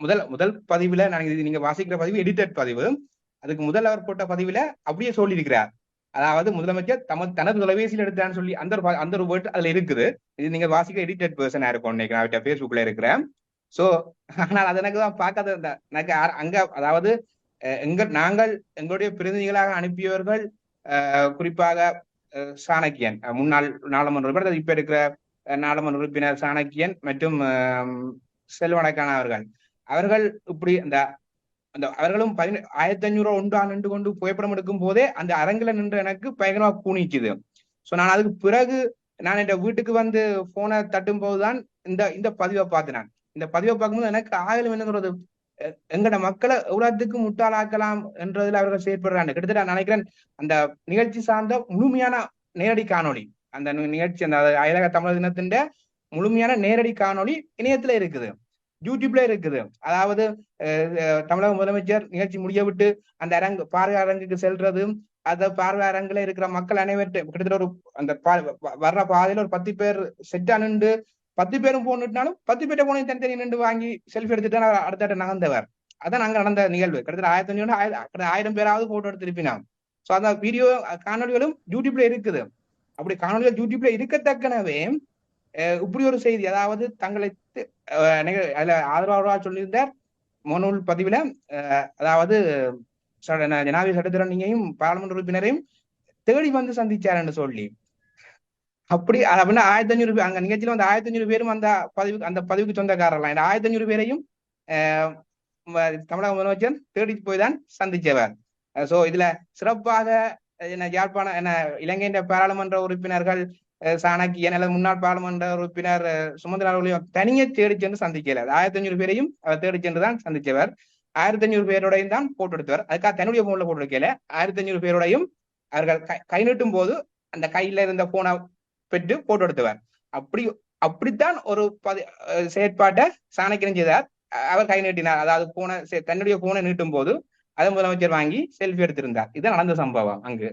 முதல் முதல் பதிவுல நான் இது நீங்க வாசிக்கிற பதிவு எடிட்டட் பதிவு. அதுக்கு முதல் அவர் போட்ட பதிவுல அப்படியே சொல்லியிருக்கிறார். அதாவது முதலமைச்சர் தமது தனது தொலைபேசியில் எடுத்தான்னு சொல்லி அந்த ஒரு அந்த ஒரு வேர்ட் அதுல இருக்குது. இது நீங்க வாசிக்க எடிட்டட் பர்சனா இருக்கும் நினைக்கிறேன் அவர்கிட்ட ஃபேஸ்புக்ல இருக்கிறேன். சோ ஆனால் அது எனக்கு தான் பார்க்காத எனக்கு அங்க அதாவது அஹ், எங்க நாங்கள் எங்களுடைய பிரதிநிதிகளாக அனுப்பியவர்கள் குறிப்பாக அஹ், சாணக்கியன். முன்னாள் நாடாளுமன்ற உறுப்பினர் இப்ப இருக்கிற அஹ், நாடாளுமன்ற உறுப்பினர் சாணக்கியன் மற்றும் அஹ், செல்வனக்கான அவர்கள். அவர்கள் இப்படி அந்த அந்த அவர்களும் பதின ஆயிரத்தி ஐநூறு ஒன்றா நின்று கொண்டு புகைப்படம் எடுக்கும் போதே அந்த அரங்கில நின்று எனக்கு பயங்கரமா கூணிக்குது சோ நான் அதுக்கு பிறகு நான் என் வீட்டுக்கு வந்து போனை தட்டும் போதுதான் இந்த இந்த பதிவை பார்த்தேன் நான். இந்த பதிவை பார்க்கும்போது எனக்கு ஆயுதம் என்னங்கிறது எங்கட மக்களை எவ்வளவுக்கு முட்டாளாக்கலாம் என்றதுல அவர்கள் செயற்படுறாங்க. கிட்டத்தட்ட நான் நினைக்கிறேன் அந்த நிகழ்ச்சி சார்ந்த முழுமையான நேரடி காணொளி அந்த நிகழ்ச்சி அந்த அயலக தமிழர் தினத்தின் முழுமையான நேரடி காணொளி இணையத்துல இருக்குது. யூடியூப்ல இருக்குது. அதாவது தமிழக முதலமைச்சர் நிகழ்ச்சி முடிய விட்டு அந்த அரங்கு பார்வை அரங்குக்கு செல்றது அந்த பார்வை அரங்குல இருக்கிற மக்கள் அனைவரும் கிட்டத்தட்ட ஒரு அந்த வர்ற பாதையில ஒரு பத்து பேர் செட்டா நின்று பத்து பேரும் போனுட்டாலும் பத்து பேர்ட்ட போனையும் தனித்தனி நின்று வாங்கி செல்ஃபி எடுத்துட்டு அவர் அடுத்த நகர்ந்தவர். அதான் அங்க நடந்த நிகழ்வு. கிட்டத்தட்ட ஆயிரத்தி அஞ்சு ஆயிரம் ஆயிரம் பேராவது போட்டோ எடுத்திருப்பினான் சோ அந்த வீடியோ காணொலிகளும் யூடியூப்ல இருக்குது. அப்படி காணொலிகள் யூடியூப்ல இருக்கத்தக்கனவே இப்படி ஒரு செய்தி அதாவது தங்களை அஹ், அதுல ஆதரவாளராக சொல்லியிருந்தார் முகநூல் பதிவுல அஹ், அதாவது ஜனாதிபதி சட்டத்திரணியையும் பாராளுமன்ற உறுப்பினரையும் தேடி வந்து சந்திச்சார் என்று சொல்லி. அப்படி அப்படின்னா ஆயிரத்தி அஞ்சூறு பேர் அங்க நிகழ்ச்சியில வந்து ஆயிரத்தி அஞ்சூறு பேரும் அந்த பதிவுக்கு அந்த பதிவுக்கு சொந்தக்காரலாம் இந்த ஆயிரத்தி அஞ்சூறு பேரையும் அஹ், தமிழக முதலமைச்சர் தேடி போய் தான் சந்திச்சவர். சோ இதுல சிறப்பாக என்ன யாழ்ப்பாண என்ன இலங்கையின் பாராளுமன்ற உறுப்பினர்கள் சாணக்கியன் அல்லது முன்னாள் பாராளுமன்ற உறுப்பினர் அஹ், அவர்களையும் தனியே தேடி சென்று சந்திக்கல ஆயிரத்தி அஞ்சூறு பேரையும் அவர் தேடி சென்று தான் சந்திச்சவர் ஆயிரத்தி அஞ்சூறு பேரோடையும் தான் போட்டோ எடுத்தவர் அதுக்காக தன்னுடைய போன்ல போட்டோ எடுக்கல ஆயிரத்தி அஞ்சூறு பேரோடையும் அவர்கள் கை- கை நீட்டும் போது அந்த கையில இருந்த போனை பெற்று போட்டோ எடுத்தவர் அப்படி அப்படித்தான் ஒரு பதி செயற்பாட்டை சாணக்கியன் செய்தார் அவர் கை நீட்டினார் அதாவது போனை தன்னுடைய போனை நீட்டும் போது அதை முதலமைச்சர் வாங்கி செல்ஃபி எடுத்திருந்தார் இது நடந்த சம்பவம் அங்கு